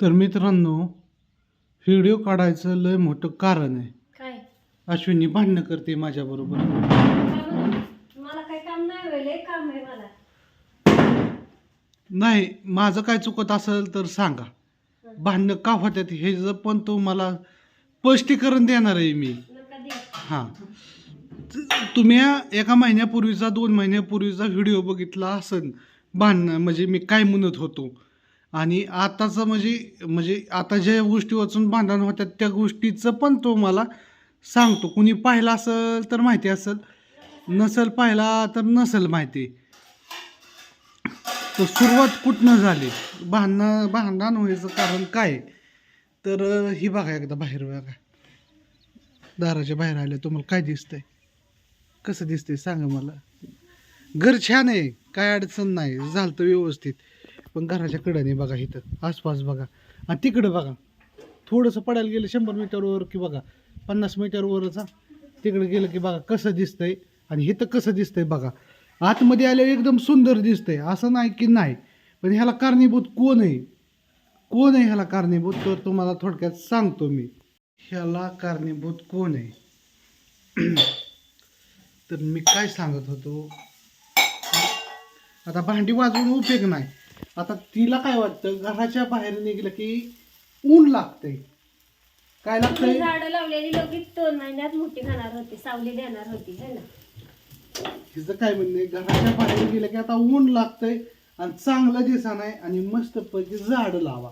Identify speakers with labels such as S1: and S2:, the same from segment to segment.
S1: तर मित्रांनो व्हिडिओ काढायचं लय मोठं कारण आहे.
S2: काय?
S1: अश्विनी भांडणं करते माझ्याबरोबर.
S2: मला काय काम नाही वेळे काम आहे मला.
S1: नाही माझं काय चुकत असेल तर सांगा. भांडणं का होत्यात? हे जर पण तो मला स्पष्टीकरण देणार आहे मी.
S2: नका
S1: हां. तुम्ही एका महिन्यापूर्वीचा दोन महिन्यापूर्वीचा व्हिडिओ बघितला असेल भांडणं म्हणजे मी काय म्हणत होतो? आणि आताचं म्हणजे म्हणजे आता ज्या गोष्टी वाचून भांडण होत्या त्या गोष्टीचं पण तो मला सांगतो. कुणी पाहिला असेल तर माहिती असेल. नसेल पाहिला तर नसेल माहिती. तर सुरुवात कुठनं झाली? भांडणं भांडण व्हायचं कारण काय? तर ही बघा एकदा बाहेर बघा. दाराच्या बाहेर आले तुम्हाला काय दिसतंय? कसं दिसतंय? सांगा मला. घर छान आहे काय अडचण नाही झालं तर व्यवस्थित. पण घराच्या कडाने बघा इथं आसपास बघा. आणि तिकडं बघा. थोडंसं पडायला गेलं शंभर मीटरवर की बघा पन्नास मीटरवरचा. तिकडे गेलं की बघा कसं दिसतंय आणि इथं कसं दिसतंय बघा. आतमध्ये आल्यावर एकदम सुंदर दिसतंय असं नाही की नाही. पण ह्याला कारणीभूत कोण आहे? कोण आहे ह्याला कारणीभूत? तर तुम्हाला थोडक्यात सांगतो मी. ह्याला कारणीभूत कोण आहे? तर मी काय सांगत होतो? आता भांडी वाजवून उपयोग नाही. आता तिला काय वाटतं? घराच्या बाहेर निघलं की ऊन लागतंय. काय लागतंय?
S2: झाडं लावलेली लगेच दोन महिन्यात मोठी खाणार होती सावली देणार होती है ना?
S1: तिचं काय म्हणणे घराच्या बाहेर गेलं की आता ऊन लागतंय आणि चांगलं दिसा नाही आणि मस्तपैकी झाड लावा.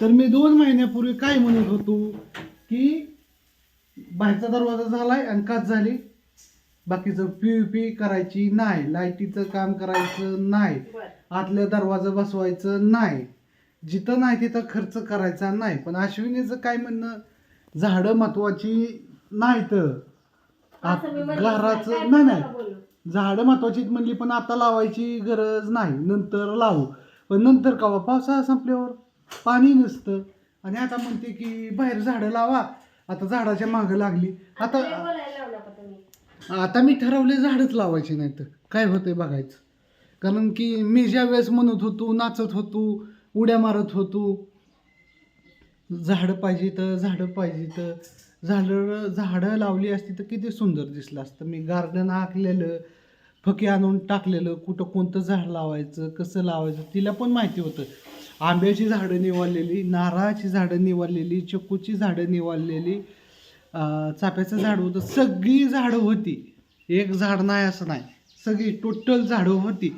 S1: तर मी दोन महिन्यापूर्वी काय म्हणत होतो की बाहेरचा दरवाजा झालाय आणि काच झाली. बाकीचं पी पी करायची नाही लाईटीचं काम करायचं नाही
S2: बर.
S1: आतल्या दरवाजा बसवायचं नाही. जिथं नाही तिथं खर्च करायचा नाही. पण अश्विनीचं काय म्हणणं? झाडं महत्वाची नाही तर
S2: असं मी म्हणलं नाही.
S1: घराचं नाही नाही. झाडं महत्वाची म्हणली पण आता लावायची गरज नाही. नंतर लावू. पण नंतर का पावसाळा संपल्यावर. पाणी नसतं. आणि आता म्हणते की बाहेर झाडं लावा. आता झाडाच्या मागं लागली.
S2: आता
S1: आता मी ठरवले झाडच लावायचे नाही तर काय होतंय बघायचं. कारण की मी ज्या वेळेस म्हणत होतो नाचत होतो उड्या मारत होतो झाडं पाहिजे तर झाडं पाहिजे तर झाडं झाडं लावली असती तर किती सुंदर दिसलं असतं. मी गार्डन आखलेलं फकी आणून टाकलेलं कुठं कोणतं झाड लावायचं कसं लावायचं तिला पण माहिती होतं. आंब्याची झाडं निवडलेली नारळाची झाडं निवडलेली चिकूची झाडं निवडलेली चाफ्याचं झाड होतं. सगळी झाडं होती. एक झाड नाही असं नाही. सगळी टोटल झाडं होती.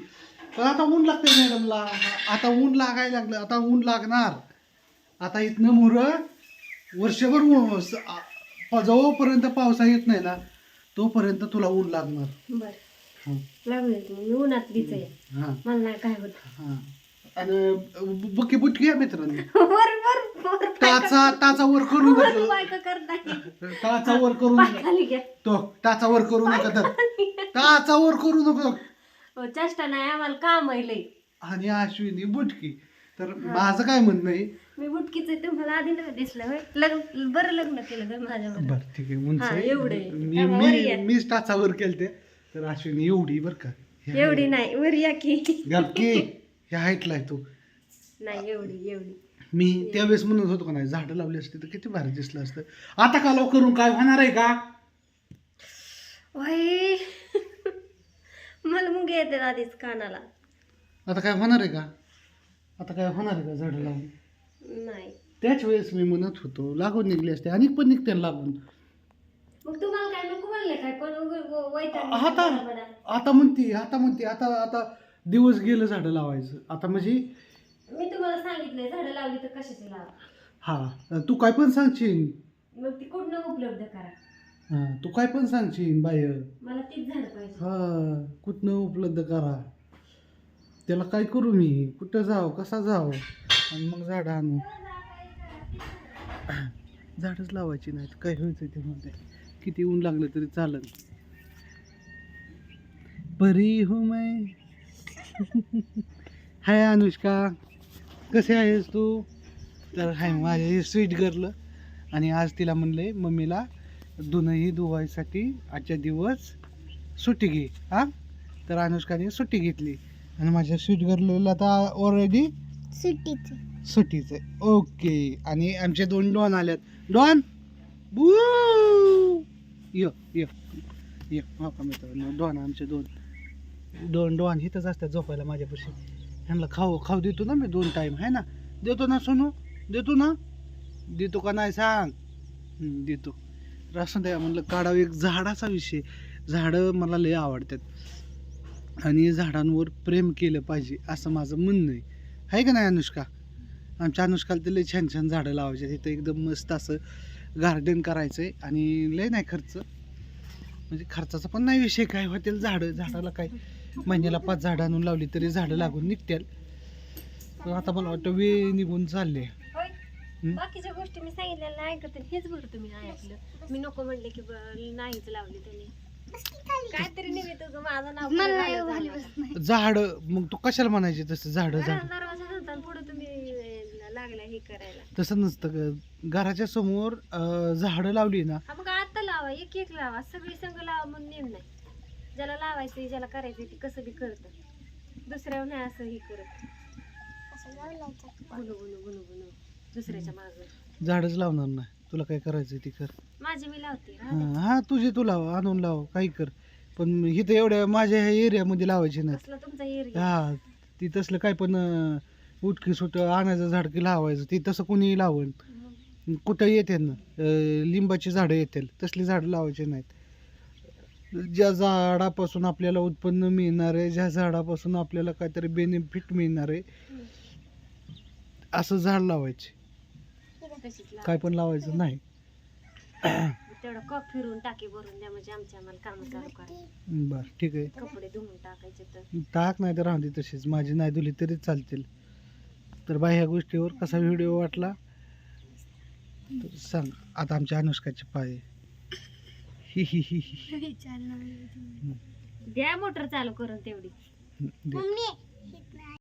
S1: पण आता ऊन लागते मॅडमला आता ऊन लागायला लागलं. आता ऊन लागणार. आता इथनं मुर वर्षभर ऊन- जोपर्यंत पावसा येत नाही ना तोपर्यंत तुला ऊन लागणार.
S2: बर.
S1: हं. हां. हां. आणि बुकी बुटकी आहे मित्रांनो. टाचा टाचा वर करू
S2: वर
S1: नका.
S2: बायका करताय.
S1: टाचा वर करू नका.
S2: खाली घ्या.
S1: तो टाचा वर करू नका तर. टाचा वर करू नका.
S2: हो चेष्टा नाही आम्हाला काम आहे लय
S1: आणि अश्विनी बुटकी. तर माझं काय म्हणणं आहे?
S2: मी बुटकीच तुम्हाला आधी नाही दिसलं होय? लग्न बरं लग्न केलं का माझ्यावर
S1: बर ठीक आहे.
S2: एवढं.
S1: मी
S2: वर.
S1: मीच टाचावर केलते. तर अश्विनी एवढी बर का.
S2: एवढी नाही वर या की.
S1: गपकी ह्या हाईटला आहे तू.
S2: नाही एवढी एवढी.
S1: मी त्यावेळेस म्हणत होतो का नाही झाडं लावली असती तर किती भारी दिसलं असतं. आता का करून काय होणार आहे का?
S2: वाई मला मुंग येते आधीच कानाला.
S1: आता काय होणार आहे का? आता काय होणार आहे का झाडं लावून?
S2: नाही.
S1: त्याच वेळेस मी म्हणत होतो लागून निघली असते आणि पण निघते लागून.
S2: मग तुम्हाला काय नको म्हणले काय? कोण उग- व- वैताग
S1: आता. आता म्हणते आता म्हणते आता आता दिवस गेलं झाडं लावायचं. आता म्हणजे
S2: मी तुम्हाला सांगितलंय झाडं लावली तर कशाची लावा?
S1: हा तू काय पण सांगशील.
S2: मग ती कुठनं उपलब्ध करा?
S1: हा तू काय पण सांगशील बाय
S2: मला तीच झाड पाहिजे.
S1: हा कुठनं उपलब्ध करा. त्याला काय करू मी? कुठं जाव? कसा जाव? आणि मग झाडं आणू. झाडच लावायची नाहीत. काय व्हायचं ते मध्ये किती ऊन लागलं तरी चालन. परी हो मैं. हाय अनुष्का. कसे आहेस तू? तर हाय माझ्या हे स्वीट गर्ल आणि आज तिला म्हणले मम्मीला धुणंही धुवायसाठी आजच्या दिवस सुट्टी घे. हा? तर अनुष्काने सुट्टी घेतली. आणि माझ्या स्वीट गर्लला आता ऑलरेडी
S3: सुट्टीचे.
S1: सुट्टीचे ओके. आणि आमचे दोन डॉन आल्यात डॉन! बू! य य य. हो मित्रांनो डॉन आमचे दोन. दोन डॉन इथंच असतात झोपायला माझ्यापाशी. ह्यांना खाऊ खाऊ देतो ना मी दोन टाईम आहे ना? देतो ना सोनू? देतो ना? देतो का नाही सांग? देतो. रासन द्या म्हणलं काढावं एक झाडाचा विषय. झाडं मला लय आवडतात. आणि झाडांवर प्रेम केलं पाहिजे असं माझं म्हणणं आहे. आहे का नाही अनुष्का? आमच्या अनुष्काला ते लय छान छान झाडं लावायचे तिथं एकदम मस्त असं गार्डन करायचं आहे आणि लय नाही खर्च. म्हणजे खर्चाचा पण नाही विषय काय होतील झाडं झाडाला काय. महिन्याला पाच झाडं आणून लावली तरी झाडं लागून निघतील आता मला वाटतं वेळ निघून चालले?
S2: बाकीच्या गोष्टी मी सांगितलेल्या ऐकत आणि हेच बरं तुम्ही ऐकलं. मी नको म्हणले की नाहीच लावली त्यांनी. काहीतरी निमित्त माझं नाव.
S1: झाडं मग तू कशाला म्हणायचे तसं झाडं झाड?
S2: पुढे तुम्ही लागला हे करायला.
S1: तसं नसतं ग. घराच्या समोर झाडं लावली ना
S2: हा मग आता लावा एक एक लावा. सगळी संघ लावा म्हणून नेम नाही. ज्याला लावायचं ज्याला करायचं ते कसं बी करत. दुसऱ्यावर नाही असं हे करत. गुणू गुणू गुणू गुणू. दुसऱ्याच्या माग.
S1: झाडच लावणार नाही. तुला काय करायचं ते कर.
S2: माझी मी लावते.
S1: हा हा, तुझे तू लाव आणून लाव काही कर. पण इथं एवढ्या माझ्या ह्या एरियामध्ये लावायचे नाहीत.
S2: कसला तुमचा एरिया.
S1: हा ती तसलं काय पण अं, उटकी सुट आणायचं झाड की लावायचं ती तसं कुणीही लावण कुठं येते ना अं, लिंबाची झाडं येतील तसली झाडं लावायची नाहीत. ज्या झाडापासून आपल्याला उत्पन्न मिळणार आहे ज्या झाडापासून आपल्याला काहीतरी बेनिफिट मिळणार आहे असं झाड लावायचे. काय पण लावायचं नाही.
S2: तेवढं कप फिरून टाकी भरून द्या म्हणजे आमच्या आम्हाला काम चालू करा.
S1: बरं ठीक आहे.
S2: कपडे धुवून टाकायचे तर.
S1: टाक नाही तर राहून दे तशीच. माझी नाही दिली तरी चालतील. तर बाई ह्या गोष्टीवर कसा व्हिडिओ वाटला? तर सांग. आता आमच्या अनुष्काचे पाय ही ही ही ही
S2: द्या मोटर चालू करून तेवढी.
S3: मम्मी